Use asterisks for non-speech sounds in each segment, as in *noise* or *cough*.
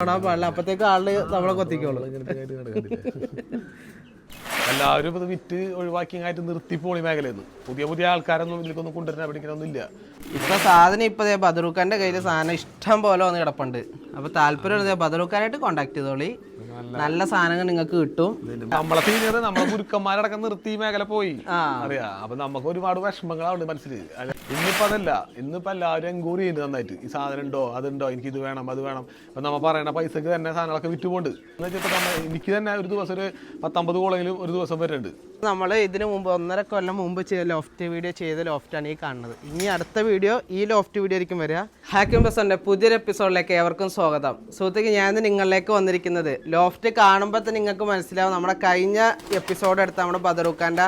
കാണാൻ പാടില്ല. അപ്പത്തേക്ക് ആൾ നമ്മളെ കൊത്തിക്കോളൂ. എല്ലാവരും ഇത് വിറ്റ് ഒഴിവാക്കിയായിട്ട് നിർത്തി പോളി മേഖലയിൽ പുതിയ പുതിയ ആൾക്കാരൊന്നും ഇതിലേക്കൊന്നും കൊണ്ടുവരാൻ പിടിക്കണമൊന്നും ഇല്ല. ഇപ്പൊ സാധനം ഇപ്പൊ ബദറൂഖാന്റെ കയ്യിൽ സാധനം ഇഷ്ടം പോലെ വന്ന് കിടപ്പുണ്ട്. അപ്പൊ താല്പര്യം ബദറുഖാനായിട്ട് കോണ്ടാക്ട് ചെയ്തോളി. നല്ല സാധനങ്ങൾ നിങ്ങൾക്ക് കിട്ടും. നമ്മളെ സീനിയർ നമ്മളെ ഗുരുക്കന്മാരടക്കം നിർത്തി മേഖല പോയി. അറിയാ? അപ്പൊ നമുക്ക് ഒരുപാട് വിഷമങ്ങളാണ് മനസ്സിൽ ഇന്നിപ്പോ അതല്ല. ഇന്നിപ്പോ എല്ലാവരും എൻക്വയറി ചെയ്യുന്നുണ്ട് നന്നായിട്ട്. ഈ സാധനം ഉണ്ടോ? അതുണ്ടോ? എനിക്ക് ഇത് വേണം അത് വേണം. ഇപ്പൊ നമ്മ പറയണ പൈസക്ക് തന്നെ സാധനങ്ങളൊക്കെ വിറ്റുപോണ്ട്. എന്ന് വെച്ചാൽ എനിക്ക് തന്നെ ഒരു ദിവസം ഒരു പത്തൊമ്പത് കോളെങ്കിലും ഒരു ദിവസം വരുന്നുണ്ട്. നമ്മൾ ഇതിനു മുമ്പ് ഒന്നര കൊല്ലം മുമ്പ് ചെയ്ത ലോഫ്റ്റ് വീഡിയോ ചെയ്ത ലോഫ്റ്റാണ് ഈ കാണുന്നത്. ഇനി അടുത്ത വീഡിയോ ഈ ലോഫ്റ്റ് വീഡിയോ ആയിരിക്കും വരിക. ഹാക്കിംഗ് ബസറിന്റെ പുതിയൊരു എപ്പിസോഡിലേക്ക് ഏവർക്കും സ്വാഗതം. സുഹൃത്തുക്കൾ ഞാൻ നിങ്ങളിലേക്ക് വന്നിരിക്കുന്നത് ലോഫ്റ്റ് കാണുമ്പോൾ തന്നെ നിങ്ങൾക്ക് മനസ്സിലാവും നമ്മുടെ കഴിഞ്ഞ എപ്പിസോഡ് എടുത്ത നമ്മുടെ ബദറുഖാന്റെ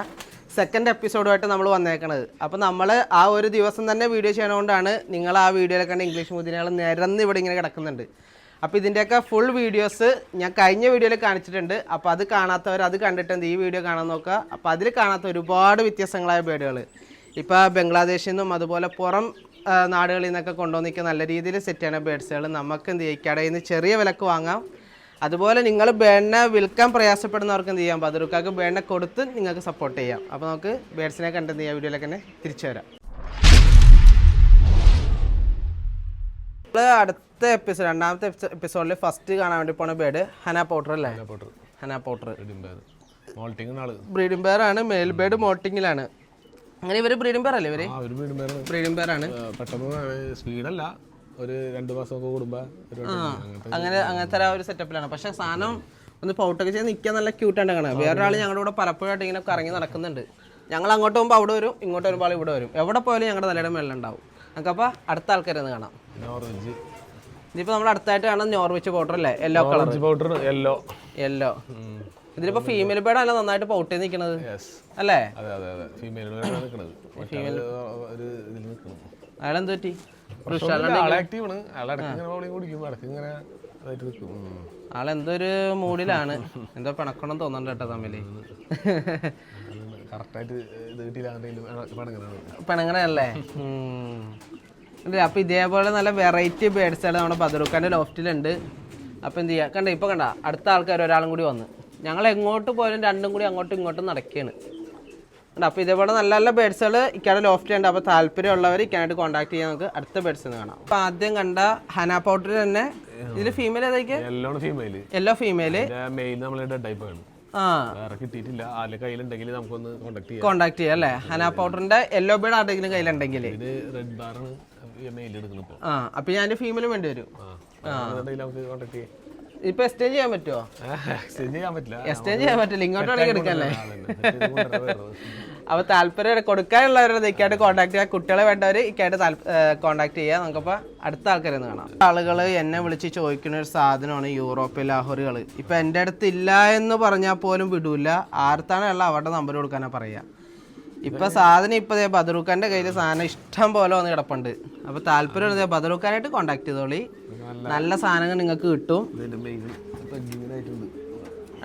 സെക്കൻഡ് എപ്പിസോഡുമായിട്ട് നമ്മൾ വന്നേക്കണത്. അപ്പോൾ നമ്മൾ ആ ഒരു ദിവസം തന്നെ വീഡിയോ ചെയ്യണതുകൊണ്ടാണ് നിങ്ങൾ ആ വീഡിയോയിൽ കണ്ട ഇംഗ്ലീഷ് മുദ്രകൾ നിരന്ന് ഇവിടെ ഇങ്ങനെ കിടക്കുന്നുണ്ട്. അപ്പോൾ ഇതിന്റെയൊക്കെ ഫുൾ വീഡിയോസ് ഞാൻ കഴിഞ്ഞ വീഡിയോയിൽ കാണിച്ചിട്ടുണ്ട്. അപ്പോൾ അത് കാണാത്തവർ അത് കണ്ടിട്ടുണ്ട് ഈ വീഡിയോ കാണാൻ നോക്കുക. അപ്പോൾ അതിൽ കാണാത്ത ഒരുപാട് വ്യത്യസ്തങ്ങളായ ബേഡുകൾ ഇപ്പോൾ ബംഗ്ലാദേശിൽ നിന്നും അതുപോലെ പുറം നാടുകളിൽ നിന്നൊക്കെ കൊണ്ടുവന്നിരിക്കുക നല്ല രീതിയിൽ സെറ്റ് ചെയ്യണ ബേഡ്സുകൾ നമുക്ക് എന്ത് ചെയ്യും? കടയിൽ നിന്ന് ചെറിയ വിലക്ക് വാങ്ങാം. അതുപോലെ നിങ്ങൾ ബേഡിനെ വിൽക്കാൻ പ്രയാസപ്പെടുന്നവർക്ക് എന്ത് ചെയ്യാം? ബദറുക്കാർക്ക് ബേഡിനെ കൊടുത്ത് നിങ്ങൾക്ക് സപ്പോർട്ട് ചെയ്യാം. അപ്പോൾ നമുക്ക് ബേഡ്സിനെ കണ്ട് എന്ത് ചെയ്യാം? വീഡിയോയിലേക്ക് തന്നെ തിരിച്ചു വരാം. അടുത്ത എപ്പിസോഡ് രണ്ടാമത്തെ എപ്പിസോഡിൽ ഫസ്റ്റ് കാണാൻ വേണ്ടി പോണ ബേഡ് ഹന പൗഡർ അല്ലേ? ഹന പൗഡർ ബ്രീഡിംഗ് ബേർ. ആണ്. മെയിൽ ബേഡ് മോട്ടിങ്ങിലാണ് അങ്ങനെ ഇവർ ബ്രീഡിംഗ് പെയർ അല്ലേ ഇവർ? ആ ഒരു വീടും പേരാണ്. പെട്ടെന്ന് സ്പീഡല്ല. ഒരു രണ്ട് മാസമൊക്കെ കൂടുമ്പോ അങ്ങനെ അങ്ങനത്തെ ആ ഒരു സെറ്റപ്പിലാണ് പക്ഷെ സാധനം ഒന്ന് പൗട്ടൊക്കെ ചെയ്ത് നിൽക്കാൻ നല്ല ക്യൂട്ടാണ് കാണാം വേറൊരാൾ ഞങ്ങളുടെ കൂടെ പലപ്പോഴായിട്ട് ഇങ്ങനെ കറങ്ങി നടക്കുന്നുണ്ട്. ഞങ്ങൾ അങ്ങോട്ട് പോകുമ്പോൾ അവിടെ വരും ഇങ്ങോട്ട് വരുമ്പോൾ ഇവിടെ വരും. എവിടെ പോയാലും ഞങ്ങളുടെ തലയുടെ മേളിൽ ഉണ്ടാവും. നമുക്കപ്പോൾ അടുത്ത ആൾക്കാരെ ഒന്ന് കാണാം. ഇനിയിപ്പോൾ ഇതിപ്പോൾ നമ്മൾ അടുത്തായിട്ട് കാണാം നോർവിച്ച് പൗഡർ അല്ലേ? Yellow colour powder yellow yellow ഇതിലിപ്പോൾ ഫീമെയിൽ ബേഡ് അല്ല നന്നായിട്ട് പൗട്ട് ചെയ്ത് നിൽക്കുന്നത് അല്ലേ? അതെ അതെ അതെ. ഫീമെയിൽ നിൽക്കുന്നത് ഒരു ഇതിൽ നിൽക്കണം അയാളെന്ത് പറ്റി? ആളെന്തൊരു മൂഡിലാണ് എന്തോ പിണക്കണം തോന്നണ്ടട്ടോ കേട്ടോ തമ്മിൽ. പിണങ്ങണല്ലേ അപ്പൊ ഇതേപോലെ നല്ല വെറൈറ്റി ബേഡ്സുകൾ നമ്മുടെ ബദറുക്കാന്റെ ലോഫ്റ്റിലുണ്ട് അപ്പൊ എന്ത് ചെയ്യാ? കണ്ട ഇപ്പൊ കണ്ട? അടുത്ത ആൾക്കാർ ഒരാളും കൂടി വന്ന്. ഞങ്ങൾ എങ്ങോട്ട് പോയാലും രണ്ടും കൂടി അങ്ങോട്ടും ഇങ്ങോട്ടും നടക്കുകയാണ് അപ്പോൾ ഇതേപോലെ നല്ല നല്ല ബേഡ്സുകൾ ഇക്കാടെ ലോഫ്റ്റ് ഉണ്ട്. അപ്പോൾ താല്പര്യമുള്ളവർ ഇക്കാനായിട്ട് കോൺടാക്ട് ചെയ്യാൻ നമുക്ക് അടുത്ത ബേഡ്സ് കാണാം. അപ്പോൾ ആദ്യം കണ്ട ഹന പൗഡർ തന്നെ. ഇതിൽ ഫീമെയിൽ ഏതായിരിക്കും എല്ലോ ഫീമെയിൽ ആണ്. ആ. കിട്ടിയിട്ടില്ല. ആരുടെ കയ്യിലുണ്ടെങ്കിൽ നമുക്കൊന്ന് കോൺടാക്ട് ചെയ്യാം. കോൺടാക്ട് ചെയ്യാം അല്ലേ? ഹന പൗഡറിന്റെ യെല്ലോ ബേഡ് ആരുടെങ്കിലും കയ്യിലുണ്ടെങ്കിൽ. റെഡ് ബാറാണ് മെയിൽ എടുക്കുന്നത് ആ. അപ്പോൾ ഞാൻ ഫീമെയിൽ വേണ്ടി വരും. ആ. ഇപ്പൊ എക്സ്ചേഞ്ച് ചെയ്യാൻ പറ്റുമോ എക്സ്ചേഞ്ച് ചെയ്യാൻ പറ്റില്ല. എക്സ്ചേഞ്ച് ചെയ്യാൻ പറ്റില്ല. ഇങ്ങോട്ടാണ് വേണമെങ്കിൽ എടുക്കല്ലേ. അപ്പൊ താല്പര്യം കൊടുക്കാനുള്ളവരെ ഇക്കായിട്ട് കോൺടാക്ട് ചെയ്യാം. കുട്ടികളെ വേണ്ടവർ ഇക്കായിട്ട് കോൺടാക്ട് ചെയ്യാം. നമുക്കപ്പോൾ അടുത്ത ആൾക്കാരെ കാണാം. ആളുകൾ എന്നെ വിളിച്ച് ചോദിക്കുന്ന ഒരു സാധനമാണ് യൂറോപ്യൻ ലാഹോറുകൾ ഇപ്പൊ എന്റെ അടുത്ത് ഇല്ല എന്ന് പറഞ്ഞാൽ പോലും വിടൂല. ആർത്താണ് അവരുടെ നമ്പർ കൊടുക്കാനാ പറയാ. ഇപ്പൊ സാധനം ഇപ്പൊ ബദറുഖാന്റെ കയ്യിൽ സാധനം ഇഷ്ടം പോലെ വന്ന് കിടപ്പുണ്ട്. അപ്പൊ താല്പര്യം ബദറുഖാനായിട്ട് കോണ്ടാക്ട് ചെയ്തോളി. നല്ല സാധനങ്ങൾ നിങ്ങൾക്ക് കിട്ടും.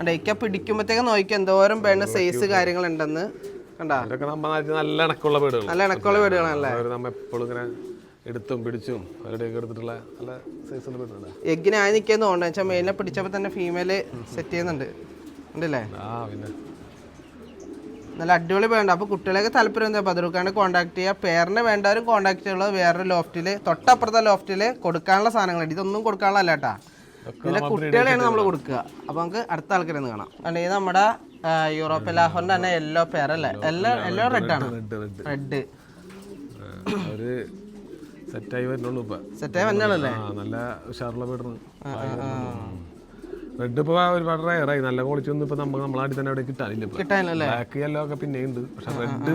അതെ ഇക്ക പിടിക്കുമ്പോഴത്തേക്ക് നോക്കി എന്തോരം വേണ്ട സൈസ് കാര്യങ്ങളുണ്ടെന്ന്. കണ്ടാ? നല്ല ഇണക്കുള്ള വീടുകൾ നല്ല ഇണക്കുള്ള വീടുകളാണല്ലേ? നമ്മ എപ്പോഴും ഇങ്ങനെ എടുത്തും പിടിച്ചും അവരുടെയൊക്കെ എടുത്തിട്ടുള്ള നല്ല സൈസുള്ള വീടുകളാണ്. എഗ്ഗിന് ആയി നിൽക്കുന്ന തോന്നുന്നു. വെച്ചാൽ മെയിലിനെ പിടിച്ചപ്പോൾ തന്നെ ഫീമെയിൽ സെറ്റ് ചെയ്യുന്നുണ്ട്. ഉണ്ടല്ലേ ആ പിന്നെ. നല്ല അടിപൊളി വേണ്ട അപ്പോൾ കുട്ടികളെയൊക്കെ താല്പര്യം എന്താ? ബദറുക്കാണ്ട് കോൺടാക്ട് ചെയ്യുക പേരിന് വേണ്ടവരും കോൺടാക്ട് ചെയ്യുള്ളത് വേറൊരു ലോഫ്റ്റിൽ തൊട്ടപ്പുറത്തെ ലോഫ്റ്റിൽ കൊടുക്കാനുള്ള സാധനങ്ങളുണ്ട് ഇതൊന്നും കൊടുക്കാനുള്ള അല്ല കേട്ടാ കുട്ടികളെയാണ് നമ്മൾ കൊടുക്കുക. അപ്പോൾ നമുക്ക് അടുത്ത ആൾക്കാരെ ഒന്ന് കാണാം. കണ്ടോ ഇത് നമ്മുടെ യൂറോപ്പ് യൂറോപ്യൻ ലാഹോറിന്റെ തന്നെ യെല്ലോ പേരല്ലേ അല്ലേ? എല്ലാം എല്ലോ റെഡ് ആണ്. റെഡ് സെറ്റായി വരുന്നുള്ളൂ സെറ്റായി വന്നാണല്ലേ നല്ല ഉഷാറുള്ള റെഡ് ഇപ്പൊ ഒരുപാട് റയറായി നല്ല ക്വാളിറ്റി ഒന്നും ഇപ്പൊ നമ്മൾ നമ്മളാടി തന്നെ അവിടെ കിട്ടാനില്ല കിട്ടാനല്ലേ ബ്ലാക്ക് യെല്ലോ ഒക്കെ പിന്നെയുണ്ട് പക്ഷെ റെഡ്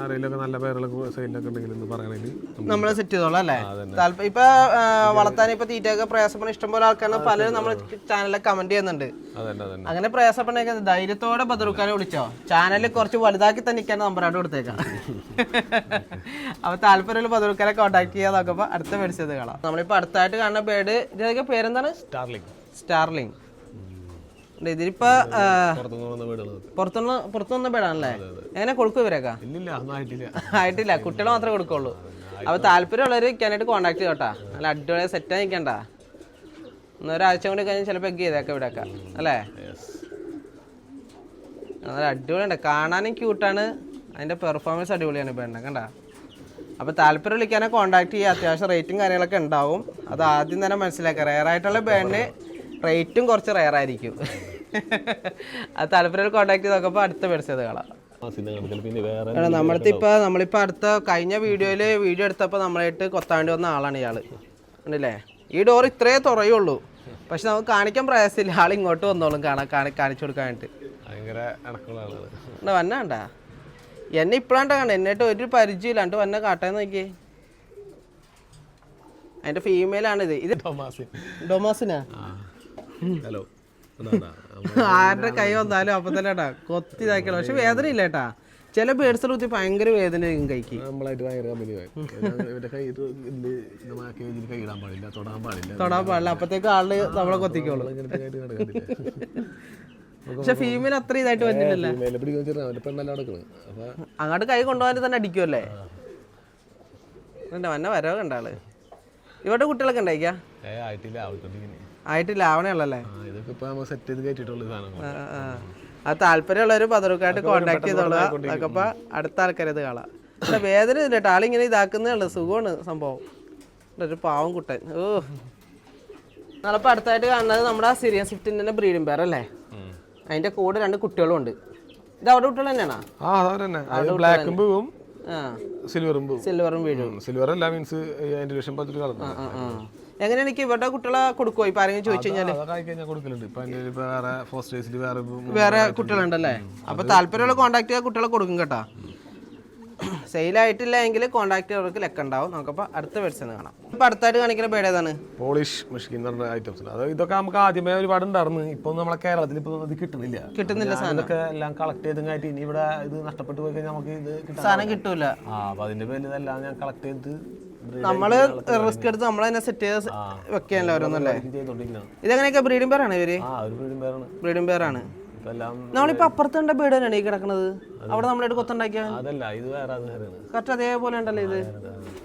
ആരെയിലൊക്കെ നല്ല പേരുകളൊക്കെ സൈഡിലൊക്കെ ഉണ്ടെങ്കിൽ എന്ന് പറയണെങ്കിൽ നമ്മൾ സെറ്റ് ചെയ്തോളാം അല്ലേ? താല്പര്യം ഇപ്പൊ വളർത്താൻ ഇപ്പൊ തീറ്റയൊക്കെ പ്രയാസപ്പെടുന്ന ഇഷ്ടംപോലെ ആൾക്കാരെ പലരും നമ്മൾ ചാനലിൽ കമന്റ് ചെയ്യുന്നുണ്ട്. അങ്ങനെ പ്രയാസപ്പെടുന്ന ധൈര്യത്തോടെ ബദറുക്കാനെ വിളിച്ചോ. ചാനലിൽ കുറച്ച് വലുതാക്കി തന്നിക്കാണ് നമ്പറായിട്ട് കൊടുത്തേക്കാം. *laughs* അപ്പൊ താല്പര്യമുള്ള ബദറുക്കാനെ കോൺടാക്ട് ചെയ്യാൻ നോക്കുമ്പോ അടുത്ത മേടിച്ചത് കാണാം. നമ്മളിപ്പോ അടുത്തായിട്ട് കാണുന്ന പേര് ഇതിനൊക്കെ പേരെന്താണ്? സ്റ്റാർലിംഗ് സ്റ്റാർലിംഗ് ഇതിലിപ്പോ പുറത്തുനിന്ന് പേടാണല്ലേ എങ്ങനെ കൊടുക്കും ഇവരൊക്കെ ആയിട്ടില്ല. കുട്ടികൾ മാത്രമേ കൊടുക്കുള്ളൂ. അപ്പൊ താല്പര്യമുള്ളവർ ഇക്കാനായിട്ട് കോണ്ടാക്ട് ചെയ്തോട്ടാ. നല്ല അടിപൊളി സെറ്റ് നിൽക്കണ്ട ഒരാഴ്ച കൊണ്ട് കഴിഞ്ഞാൽ ചിലപ്പോൾ എഗ് ചെയ്തേക്കാം ഇവിടെയൊക്കെ അല്ലേ? നല്ല അടിപൊളിയുണ്ട്. കാണാനും ക്യൂട്ടാണ് അതിന്റെ പെർഫോമൻസ് അടിപൊളിയാണ് പെണ്ണ കണ്ട? അപ്പോൾ താല്പര്യം വിളിക്കാനെ കോൺടാക്ട് ചെയ്യുക. അത്യാവശ്യം റേറ്റും കാര്യങ്ങളൊക്കെ ഉണ്ടാവും. അത് ആദ്യം തന്നെ മനസ്സിലാക്കുക. റയർ ആയിട്ടുള്ള ബാൻഡിന് റേറ്റും കുറച്ച് റയർ ആയിരിക്കും. അത് താല്പര്യം കോൺടാക്ട് ചെയ്ത് നോക്കുമ്പോൾ അടുത്ത മേടിച്ചത് കാണാം. നമ്മളിപ്പോ നമ്മളിപ്പോ അടുത്ത കഴിഞ്ഞ വീഡിയോയിൽ വീഡിയോ എടുത്തപ്പോ നമ്മളായിട്ട് കൊത്താണ്ടി വന്ന ആളാണ് ഇയാൾ. ഉണ്ടല്ലേ ഈ ഡോർ ഇത്രേ തുറയുള്ളൂ. പക്ഷെ നമുക്ക് കാണിക്കാൻ പ്രയാസമില്ല. ആൾ ഇങ്ങോട്ട് വന്നോളും കാണാൻ കാണി കാണിച്ചു കൊടുക്കാനായിട്ട് ഭയങ്കര ഇണക്കുള്ള ആളാണ്. എന്നാ ഇപ്പഴാണ്ട കണ്ട. എന്നിട്ട് ഒരു പരിചയമില്ല. ഇല്ലാണ്ട് വന്ന കാട്ടാൻ നോക്കിയേ. അതിന്റെ ഫീമെയിൽ ആണ് ഇത് ഡൊമാസിനാ? ഹലോ *laughs* ആരുടെ കൈ വന്നാലും അപ്പൊ തന്നെ കൊത്തിതാക്കണം കൊത്തി ഇതാക്കണം പക്ഷെ വേദന ഇല്ല കേട്ടാ. ചില ബേഡ്സ് കുത്തി ഭയങ്കര വേദന കൈക്ക്. നമ്മളായിട്ട് ഭയങ്കര കമ്പനി പാടില്ല തൊടാൻ പാടില്ല. തൊടാൻ പാടില്ല. അപ്പത്തേക്ക് ആൾ നമ്മളെ കൊത്തിക്കോളൂ. പക്ഷെ ഫീമെയിൽ അത്ര ഇതായിട്ട് വന്നിട്ടില്ല അങ്ങോട്ട് കൈ കൊണ്ടുപോകാൻ തന്നെ അടിക്കുമല്ലേ വന്ന വരവ് കണ്ടാൾ ഇവിടെ കുട്ടികളൊക്കെ ഉണ്ടായിക്കാ? ഏ ആയിട്ടില്ല ആവശ്യത്തിന് ആയിട്ടില്ല ലാവണയുള്ളല്ലേ ആ ഇതൊക്കെ ഇപ്പൊ നമ്മൾ സെറ്റ് ചെയ്ത് കയറ്റിയിട്ടുള്ള സാധനങ്ങൾ താല്പര്യമുള്ളവർ പതറുക്കായിട്ട് കോണ്ടാക്ട് ചെയ്തോളുക. അതൊക്കെ ഇപ്പൊ അടുത്ത ആൾക്കാരെ ഇത് കാണാം. വേദന ഇല്ല ആളിങ്ങനെ ഇതാക്കുന്നേ ഉള്ളു. സുഖമാണ് സംഭവം. ഒരു പാവം കുട്ടൻ. ഓ. നമ്മളിപ്പോൾ അടുത്തായിട്ട് കാണുന്നത് നമ്മുടെ സിറിയൻ സ്വിഫ്റ്റിന്റെ ബ്രീഡിംഗ് പേർ അല്ലേ? അതിന്റെ കൂടെ രണ്ട് കുട്ടികളും ഉണ്ട്. ഇത് അവിടെ കുട്ടികൾ തന്നെയാണോ? ആ അതവർ തന്നെ. ബ്ലാക്കും സിൽവറും സിൽവറും വീഴും. സിൽവർ അല്ല മീൻസ് അതിന്റെ ലക്ഷം പത്തിട്ട് കളർ ആ ആ എങ്ങനെ എനിക്ക് ഇവരുടെ കുട്ടികളെ കൊടുക്കുമോ ഇപ്പൊ ആരെങ്കിലും ചോദിച്ചു കഴിഞ്ഞാൽ കൊടുക്കലുണ്ട്. വേറെ വേറെ കുട്ടികളുണ്ടല്ലേ? അപ്പൊ താല്പര്യമുള്ള കോണ്ടാക്ട് കുട്ടികളെ കൊടുക്കും കേട്ടാ. സെയിൽ ആയിട്ടില്ല എങ്കിൽ കോണ്ടാക്ട് അവർക്ക് ലെക്ക് ഉണ്ടാവും. നമുക്കപ്പോൾ അടുത്ത പേഴ്സൺ കാണാം. ഇപ്പൊ അടുത്തായിട്ട് കാണിക്കുന്ന ബേഡ് ഏതാണ്? പോളിഷ് മെഷീൻ ഐറ്റംസ് അത് ഇതൊക്കെ നമുക്ക് ആദ്യമേ ഒരുപാട് ഉണ്ടായിരുന്നു. ഇപ്പൊ നമ്മളെ കേരളത്തിൽ ഇപ്പൊ ഇത് കിട്ടുന്നില്ല. കിട്ടുന്നില്ല സാധനമൊക്കെ എല്ലാം കളക്ട് ചെയ്തും കാട്ടി ഇനി ഇവിടെ ഇത് നഷ്ടപ്പെട്ടു പോയി കഴിഞ്ഞാൽ നമുക്ക് ഇത് സാധനം കിട്ടൂല. ആ അപ്പൊ അതിന്റെ പേരിൽ ഇതെല്ലാം ഞാൻ കളക്ട് ചെയ്ത് നമ്മൾ റിസ്ക് എടുത്ത് നമ്മൾ തന്നെ സെറ്റ് ചെയ്ത് വെക്കാനല്ലോ ഓരോന്നല്ലേ ഇതെങ്ങനെയൊക്കെ ബ്രീഡിംഗ് പേരാണ് ഇവർ? ബ്രീഡിംഗ് പേരാണ് നമ്മളിപ്പോ അപ്പുറത്തുണ്ട വീട് തന്നെയാണ് ഈ കിടക്കുന്നത് അവിടെ നമ്മളായിട്ട് കൊത്തുണ്ടാക്കിയ? അതല്ല ഇത് വേറെ കറക്റ്റ് അതേപോലെ ഉണ്ടല്ലോ ഇത്.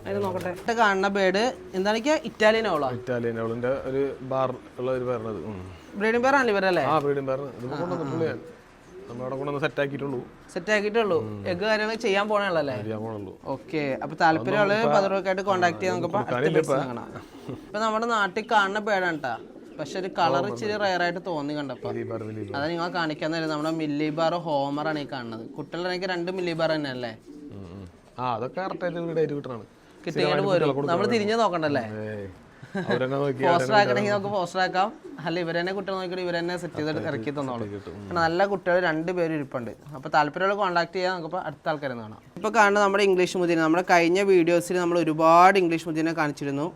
അതിന് നോക്കട്ടെ. കാണുന്ന ബേഡ് എന്താണെനിക്ക് ഇറ്റാലിയൻ ഓളാ. ഇറ്റാലിയൻ ഓളിന്റെ ഒരു ബാർ ഉള്ള ഒരു പേരണത്. ബ്രീഡിംഗ് പേരാണല്ലോ ഇവരല്ലേ? ആ ബ്രീഡിംഗ് പേരാണ് ഇത് കൊണ്ടുവന്നിട്ടുള്ളൂ ഞാൻ നമ്മളവിടെ കൊണ്ടുവന്ന് സെറ്റ് ആക്കിയിട്ടുള്ളൂ. സെറ്റ് ആക്കിയിട്ടുള്ളൂ. എഗ് കാര്യങ്ങൾ ചെയ്യാൻ പോണല്ലേ ഓക്കെ അപ്പൊ താല്പര്യമുള്ള പതിനൊക്കെ കോൺടാക്ട് ചെയ്യാൻ നോക്കുമ്പോ അടുത്ത പേഴ്സൺ കാണാം. ഇപ്പൊ നമ്മുടെ നാട്ടിൽ കാണുന്ന പേടാണ് കേട്ടാ പക്ഷെ ഒരു കളർ ഇച്ചിരി റയർ ആയിട്ട് തോന്നി കണ്ടപ്പോ. അത് നിങ്ങൾ കാണിക്കാൻ നേരം നമ്മുടെ മില്ലി ബാർ ഹോമർ ആണ് ഈ കാണുന്നത്. കുട്ടികളാണെങ്കിൽ രണ്ട് മില്ലി ബാർ തന്നെ അല്ലേ. ആ അതൊക്കെ പോരും. നമ്മൾ തിരിഞ്ഞു നോക്കണ്ടല്ലേ? പോസ്റ്റർ ആക്കണമെങ്കിൽ നമുക്ക് പോസ്റ്റർ ആക്കാം. അല്ല കുട്ടികൾ നോക്കിയിട്ട് സെറ്റ് ചെയ്ത് ഇറക്കി തന്നോളൂ. നല്ല കുട്ടികൾ രണ്ടുപേരും പേര് ഇരിപ്പുണ്ട്. അപ്പോൾ താല്പര്യമുള്ള കോൺടാക്ട് ചെയ്യാൻ നമുക്ക് അടുത്ത ആൾക്കാരെ കാണാം. ഇപ്പോൾ കാണുന്നത് നമ്മുടെ ഇംഗ്ലീഷ് മുദീന നമ്മുടെ കഴിഞ്ഞ വീഡിയോസിൽ നമ്മൾ ഒരുപാട് ഇംഗ്ലീഷ് മുദീനെ കാണിച്ചിരുന്നു.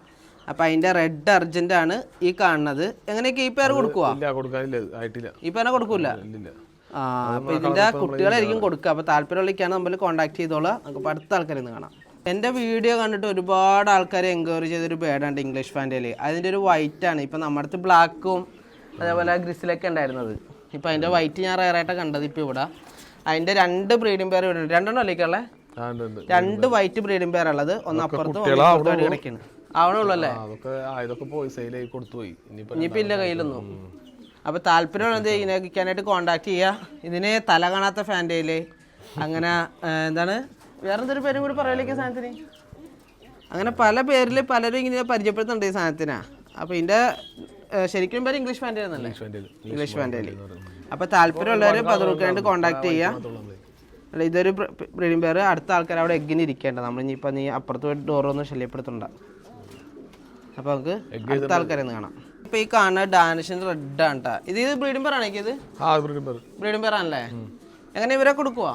അപ്പോൾ അതിന്റെ റെഡ് അർജന്റ് ആണ് ഈ കാണുന്നത്. എങ്ങനെയൊക്കെ ഈ പേര് കൊടുക്കുക ഈ പേരെ കൊടുക്കൂല? ആ അപ്പൊ ഇതിന്റെ കുട്ടികളായിരിക്കും കൊടുക്കുക. അപ്പൊ താല്പര്യമുള്ളതൊക്കെയാണ് നമ്മൾ കോൺടാക്ട് ചെയ്തോളാം നമുക്ക് അടുത്ത ആൾക്കാരെ കാണാം. എന്റെ വീഡിയോ കണ്ടിട്ട് ഒരുപാട് ആൾക്കാർ എൻക്വയറി ചെയ്തൊരു ബേഡാണ് ഇംഗ്ലീഷ് ഫാന്റയിൽ അതിന്റെ ഒരു വൈറ്റ് ആണ്. ഇപ്പൊ നമ്മുടെ അടുത്ത് ബ്ലാക്കും അതേപോലെ ഗ്രിസിലൊക്കെ ഉണ്ടായിരുന്നത്. ഇപ്പം അതിന്റെ വൈറ്റ് ഞാൻ റയറായിട്ടാണ് കണ്ടത് ഇപ്പൊ ഇവിടെ. അതിന്റെ രണ്ട് ബ്രീഡിംഗ് പേര് ഇവിടെ ഉണ്ട്. രണ്ടെണ്ണം അല്ലേക്കുള്ള ആ ഉണ്ട് ഉണ്ട്. രണ്ട് വൈറ്റ് ബ്രീഡിംഗ് പേരുള്ളത് ഉള്ളത്. ഒന്ന് അപ്പുറത്തും കിടക്കുകയാണ് ആവണുള്ളൂ അല്ലേ? അതൊക്കെ ഇതൊക്കെ പോയി സെയിലായി കൊടുത്തു പോയി. ഇനിയിപ്പോ ഇല്ല കയ്യിലൊന്നും. അപ്പൊ താല്പര്യമുള്ള എന്ത് ഇതിനെ ചെയ്യാ. ഇതിന് തല കാണാത്ത ഫാന്റയിൽ അങ്ങനെ എന്താണ്? വേറെ എന്തൊരു പേരും കൂടി പറയലേക്ക് സാധനത്തിന്? അങ്ങനെ പല പേരിൽ പലരും ഇങ്ങനെ പരിചയപ്പെടുത്തുന്നുണ്ട് ഈ സാധനത്തിനാ. അപ്പൊ ഇതിന്റെ ശരിക്കും പേര് ഇംഗ്ലീഷ് എന്നല്ലേ വേണ്ടത് ഇംഗ്ലീഷ് ഫാന്റയിൽ അപ്പോൾ താല്പര്യമുള്ളവർ പതിർക്കായിട്ട് കോണ്ടാക്ട് ചെയ്യാ. അല്ല ഇതൊരു ബ്രീഡിംഗ് പേര് അടുത്ത ആൾക്കാർ അവിടെ എഗ്ഗിന് ഇരിക്കേണ്ട നമ്മൾ ഇനിയിപ്പോൾ നീ അപ്പുറത്ത് പോയിട്ട് ഡോറൊന്നും ശല്യപ്പെടുത്തണ്ട. അപ്പോൾ നമുക്ക് അടുത്ത ആൾക്കാരെ കാണാം. ഇപ്പോൾ ഈ കാണുന്ന ഡാനിഷൻ റെഡ് ആണ് കേട്ടോ ഇത് ഇത് ബ്രീഡിംഗ് പേരാണ് ഇത് ബ്രീഡിംഗ് വീടും ആണല്ലേ എങ്ങനെ ഇവരെ കൊടുക്കുവാ?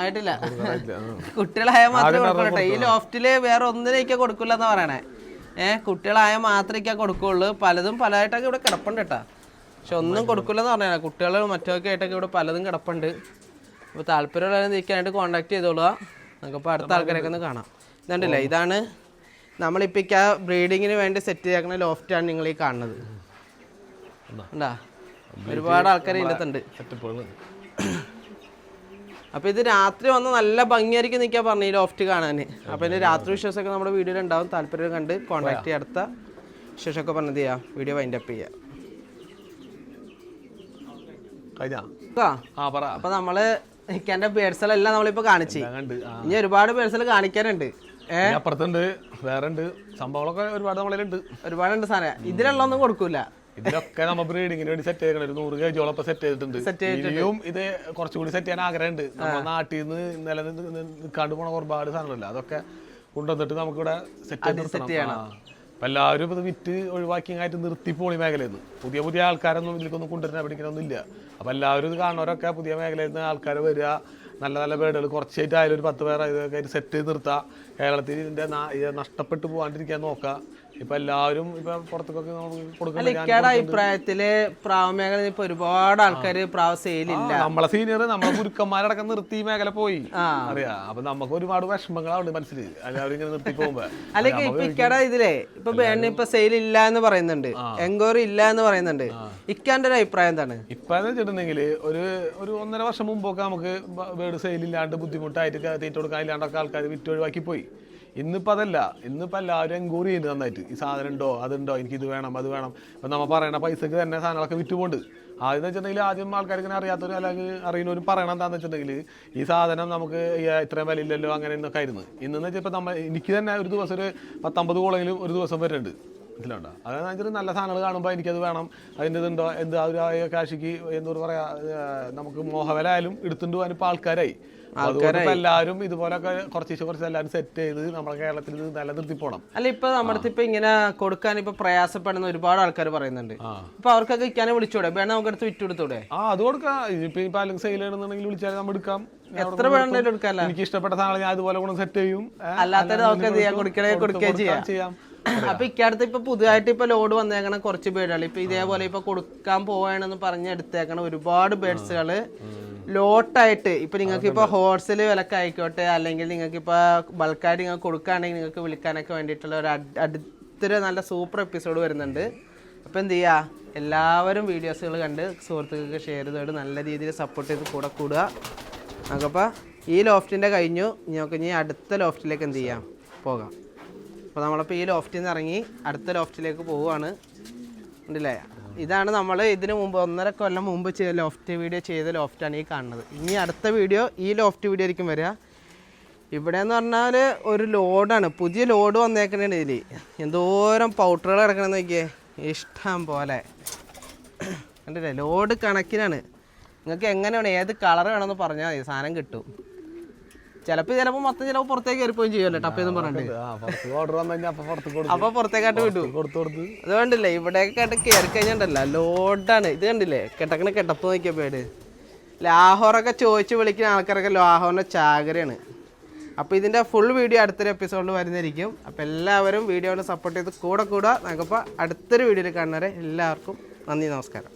ആയിട്ടില്ല. *laughs* കുട്ടികളായ മാത്രമേ കൊടുക്കുള്ളൂ ഈ ലോഫ്റ്റിൽ വേറെ ഒന്നിനേക്കാ കൊടുക്കില്ല എന്ന് പറയണേ. ഏഹ് കുട്ടികളായ മാത്രമേ കൊടുക്കുള്ളൂ. പലതും പലതായിട്ടൊക്കെ ഇവിടെ കിടപ്പുണ്ട് കേട്ടാ പക്ഷെ ഒന്നും കൊടുക്കില്ല എന്ന് പറഞ്ഞാൽ കുട്ടികൾ മറ്റൊക്കെ ആയിട്ടൊക്കെ ഇവിടെ പലതും കിടപ്പുണ്ട്. അപ്പോൾ താല്പര്യമുള്ളവരെ നിൽക്കാനായിട്ട് കോൺടാക്ട് ചെയ്തോളുക. നമുക്കിപ്പോൾ അടുത്ത ആൾക്കാരൊക്കെ ഒന്ന് കാണാം. ഇതുണ്ടല്ലേ? ഇതാണ് നമ്മളിപ്പോൾ ആ ബ്രീഡിങ്ങിന് വേണ്ടി സെറ്റ് ചെയ്തേക്കുന്ന ലോഫ്റ്റാണ് നിങ്ങൾ ഈ കാണുന്നത്. ഉണ്ടാ? ഒരുപാട് ആൾക്കാർ ഇതിനകത്തുണ്ട്. അകത്തുണ്ട് സെറ്റപ്പുകൾ അപ്പൊ ഇത് രാത്രി വന്ന് നല്ല ഭംഗിയായിരിക്കും നിൽക്കാൻ പറഞ്ഞു ഈ ലോഫ്റ്റ് കാണാൻ അപ്പൊ എന്റെ രാത്രി വിശ്വാസമൊക്കെ നമ്മുടെ വീഡിയോയിൽ ഉണ്ടാവും. താല്പര്യം കണ്ട് കോൺടാക്ട് ചെയ്യാൻ അടുത്ത വിശേഷമൊക്കെ പറഞ്ഞത് ചെയ്യാം. വീഡിയോ വൈൻഡ് അപ്പ് ചെയ്യാം. അപ്പൊ നമ്മൾ ഇക്കാന്റെ പേഴ്സലെല്ലാം നമ്മളിപ്പോ കാണിച്ചു. ഇനി ഒരുപാട് പേഴ്സൽ കാണിക്കാനുണ്ട്. അപ്പുറത്തുണ്ട് വേറെ ഉണ്ട് സംഭവങ്ങളൊക്കെ ഒരുപാട് നമ്മളിലുണ്ട്. ഒരുപാടുണ്ട് സാധനം ഇതിലുള്ളൊന്നും കൊടുക്കൂല. ഇതിലൊക്കെ നമ്മ ബ്രീഡിങ്ങിന് വേണ്ടി സെറ്റ് ചെയ്യണം ഒരു നൂറ് കേജിയോളം ഇപ്പൊ സെറ്റ് ചെയ്തിട്ടുണ്ട്. ഇനിയും ഇത് കുറച്ചുകൂടി സെറ്റ് ചെയ്യാൻ ആഗ്രഹമുണ്ട്. നമ്മുടെ നാട്ടിൽ നിന്ന് ഇന്നലെ നിൽക്കാണ്ട് പോണ ഒരുപാട് സാധനങ്ങളില്ല അതൊക്കെ കൊണ്ടുവന്നിട്ട് നമുക്കിവിടെ സെറ്റ് ചെയ്യണം. അപ്പൊ എല്ലാവരും ഇത് വിറ്റ് ഒഴിവാക്കി ആയിട്ട് നിർത്തി പോണി മേഖലയിൽ നിന്ന് പുതിയ പുതിയ ആൾക്കാരൊന്നും ഇതിലേക്കൊന്നും കൊണ്ടുവരാൻ പിടിക്കണമൊന്നും ഇല്ല. അപ്പൊ എല്ലാവരും ഇത് കാണുന്നവരൊക്കെ പുതിയ മേഖലയിൽ നിന്ന് ആൾക്കാർ വരിക. നല്ല നല്ല ബേഡുകൾ കുറച്ചായിട്ട് ആയാലും ഒരു പത്ത് പേർ ഇതൊക്കെ സെറ്റ് ചെയ്ത് നിർത്തുക കേരളത്തിൽ ഇതിന്റെ നഷ്ടപ്പെട്ടു പോകാണ്ടിരിക്കാൻ നോക്കുക ഇപ്പൊ എല്ലാവരും ഇപ്പൊ പുറത്തേക്കൊക്കെ നമുക്ക് അല്ല കൊടുക്കുന്ന ഇക്കയുടെ അഭിപ്രായത്തിൽ പ്രാവ് മേഖല ഇപ്പൊ ഒരുപാട് ആൾക്കാര് പ്രാവ് സെയിലില്ല നമ്മളെ സീനിയർ നമ്മളെ ഗുരുക്കന്മാരടക്കം നിർത്തി മേഖല പോയി. അറിയാ? അപ്പൊ നമുക്ക് ഒരുപാട് വിഷമങ്ങളാണ് മനസ്സിൽ എല്ലാവരും ഇങ്ങനെ നിർത്തി പോകുമ്പോ. അല്ലെങ്കിൽ ഇപ്പൊ ഇക്കയുടെ ഇതിലേ ഇപ്പൊ ഇപ്പൊ സെയിൽ ഇല്ല എന്ന് പറയുന്നുണ്ട്. എൻക്വയറി ഇല്ല എന്ന് പറയുന്നുണ്ട്. ഇക്കാന്റെ ഒരു അഭിപ്രായം എന്താണ്? ഇപ്പൊ വെച്ചിട്ടുണ്ടെങ്കിൽ ഒരു ഒരു ഒന്നര വർഷം മുമ്പൊക്കെ നമുക്ക് വേർഡ് സെയിൽ ഇല്ലാണ്ട് ബുദ്ധിമുട്ടായിട്ട് തീറ്റ കൊടുക്കാൻ ഇല്ലാണ്ടൊക്കെ ആൾക്കാർ വിറ്റ് ഒഴിവാക്കി പോയി. ഇന്നിപ്പോ അതല്ല ഇന്നിപ്പോൾ എല്ലാവരും എൻക്വയറി ചെയ്യുന്നത് നന്നായിട്ട്. ഈ സാധനം ഉണ്ടോ അതുണ്ടോ എനിക്ക് ഇത് വേണം അത് വേണം. ഇപ്പം നമ്മൾ പറയണ പൈസക്ക് തന്നെ സാധനങ്ങളൊക്കെ വിറ്റുപോണ്ട്. ആദ്യം വെച്ചിട്ടുണ്ടെങ്കിൽ ആദ്യം ആൾക്കാർക്ക് അറിയാത്തവരും അല്ലെങ്കിൽ അറിയുന്നവരും പറയണം എന്താണെന്ന് വെച്ചിട്ടുണ്ടെങ്കിൽ ഈ സാധനം നമുക്ക് ഇത്രയും വില ഇല്ലല്ലോ അങ്ങനെ എന്നൊക്കെ ആയിരുന്നു. ഇന്നെന്ന് വെച്ചാൽ ഇപ്പം നമ്മ എനിക്ക് തന്നെ ഒരു ദിവസം ഒരു പത്തൊമ്പത് കോളെങ്കിലും ഒരു ദിവസം വരുന്നുണ്ട് ഇതിലുണ്ടോ അതെന്ന് വെച്ചാൽ നല്ല സാധനങ്ങൾ കാണുമ്പോൾ എനിക്കത് വേണം അതിന്റെ ഇതുണ്ടോ എന്ത് ആ ഒരു കാശിക്ക് എന്തോ പറയുക നമുക്ക് മോഹവില ആയാലും എടുത്തുകൊണ്ട് പോകാൻ ഇപ്പോൾ ആൾക്കാരായി. എല്ലാവരും ഇതുപോലൊക്കെ കുറച്ച് കുറച്ച് എല്ലാവരും സെറ്റ് ചെയ്ത് നമ്മുടെ കേരളത്തിൽ നല്ല നിലനിർത്തി പോണം. അല്ല ഇപ്പൊ നമ്മുടെ ഇപ്പൊ ഇങ്ങനെ കൊടുക്കാൻ ഇപ്പൊ പ്രയാസപ്പെടുന്ന ഒരുപാട് ആൾക്കാർ പറയുന്നുണ്ട്. ഇപ്പൊ അവർക്കൊക്കെ ഇക്കാനെ വിളിച്ചൂടെ? വേണം നമുക്ക് അടുത്ത് വിറ്റുകൊടുത്തൂടെ? ആ അത് കൊടുക്കാം. ഇപ്പൊ ഇപ്പൊ അല്ലെങ്കിൽ സെയിൽ ചെയ്യണമെന്നുണ്ടെങ്കിൽ വിളിച്ചാൽ നമ്മൾ എടുക്കാം. എത്ര വേണമെങ്കിലും എടുക്കാല്ല എനിക്ക് ഇഷ്ടപ്പെട്ട സാധനം ഞാൻ ഇതുപോലെ കൂടെ സെറ്റ് ചെയ്യും. അല്ലാത്ത നമുക്ക് ചെയ്യാം. കൊടുക്കണേ കൊടുക്കുകയും ചെയ്യാം. ചെയ്യാം. അപ്പൊ ഇക്കടുത്ത് ഇപ്പൊ പുതുതായിട്ട് ഇപ്പൊ ലോഡ് വന്നേക്കണ കുറച്ച് ബേഡുകൾ ഇപ്പൊ ഇതേപോലെ ഇപ്പൊ കൊടുക്കാൻ പോവാണെന്ന് പറഞ്ഞ് എടുത്തേക്കണ ഒരുപാട് ബേഡ്സുകൾ ലോട്ടായിട്ട്. ഇപ്പൊ നിങ്ങൾക്ക് ഇപ്പൊ ഹോൾസെയിൽ വിലക്ക് ആയിക്കോട്ടെ അല്ലെങ്കിൽ നിങ്ങൾക്ക് ഇപ്പൊ ബൾക്കായിട്ട് നിങ്ങൾക്ക് കൊടുക്കുകയാണെങ്കിൽ നിങ്ങൾക്ക് വിളിക്കാനൊക്കെ വേണ്ടിയിട്ടുള്ള ഒരു അടുത്തൊരു നല്ല സൂപ്പർ എപ്പിസോഡ് വരുന്നുണ്ട്. അപ്പൊ എന്ത് ചെയ്യാ? എല്ലാവരും വീഡിയോസുകൾ കണ്ട് സുഹൃത്തുക്കൾക്ക് ഷെയർ ചെയ്തോട് നല്ല രീതിയിൽ സപ്പോർട്ട് ചെയ്ത് കൂടെ കൂടുക. നമുക്കപ്പോൾ ഈ ലോഫ്റ്റിന്റെ കഴിഞ്ഞു. നമുക്ക് ഇനി അടുത്ത ലോഫ്റ്റിലേക്ക് എന്ത് ചെയ്യാം? പോകാം. അപ്പോൾ നമ്മളിപ്പോൾ ഈ ലോഫ്റ്റിൽ നിന്ന് ഇറങ്ങി അടുത്ത ലോഫ്റ്റിലേക്ക് പോവുകയാണ്. ഉണ്ടല്ലേ ഇതാണ് നമ്മൾ ഇതിന് മുമ്പ് ഒന്നര കൊല്ലം മുമ്പ് ചെയ്ത ലോഫ്റ്റ് വീഡിയോ ചെയ്ത ലോഫ്റ്റാണ് ഈ കാണുന്നത്. ഇനി അടുത്ത വീഡിയോ ഈ ലോഫ്റ്റ് വീഡിയോ ആയിരിക്കും വരിക. ഇവിടെ എന്ന് പറഞ്ഞാൽ ഒരു ലോഡാണ്. പുതിയ ലോഡ് വന്നേക്കുന്നുണ്ട് ഇതിൽ എന്തോരം പൗഡറുകൾ കിടക്കണമെന്ന് നോക്കിയേ. ഇഷ്ടം പോലെ. കണ്ടില്ലേ? ലോഡ് കണക്കിനാണ്. നിങ്ങൾക്ക് എങ്ങനെയാണ് ഏത് കളർ വേണമെന്ന് പറഞ്ഞാൽ മതി. സാധനം കിട്ടും. ചിലപ്പോൾ ചിലപ്പോ മൊത്തം ചിലപ്പോ പുറത്തേക്ക് കയറിപ്പോയും ചെയ്യുമല്ലോ ടപ്പ് എന്ന് പറഞ്ഞിട്ട്. അപ്പൊ പുറത്തേക്കാട്ട് വിട്ടു. കൊടുത്തു അത് കണ്ടില്ലേ? ഇവിടെയൊക്കെ ആയിട്ട് കയറി കഴിഞ്ഞിട്ടല്ല ലോഡാണ്. ഇത് കണ്ടില്ലേ? കെട്ടക്കണ കെട്ടപ്പ് നോക്കിയ പേട്. ലാഹോറൊക്കെ ചോദിച്ച് വിളിക്കുന്ന ആൾക്കാരൊക്കെ ലാഹോറിന്റെ ചാകരയാണ്. അപ്പോൾ ഇതിന്റെ ഫുൾ വീഡിയോ അടുത്തൊരു എപ്പിസോഡിൽ വരുന്നതായിരിക്കും. അപ്പോൾ എല്ലാവരും വീഡിയോനെ സപ്പോർട്ട് ചെയ്ത് കൂടെ കൂടെ നമുക്കപ്പോൾ അടുത്തൊരു വീഡിയോയിൽ കാണുന്നവരെ എല്ലാവർക്കും നന്ദി നമസ്കാരം.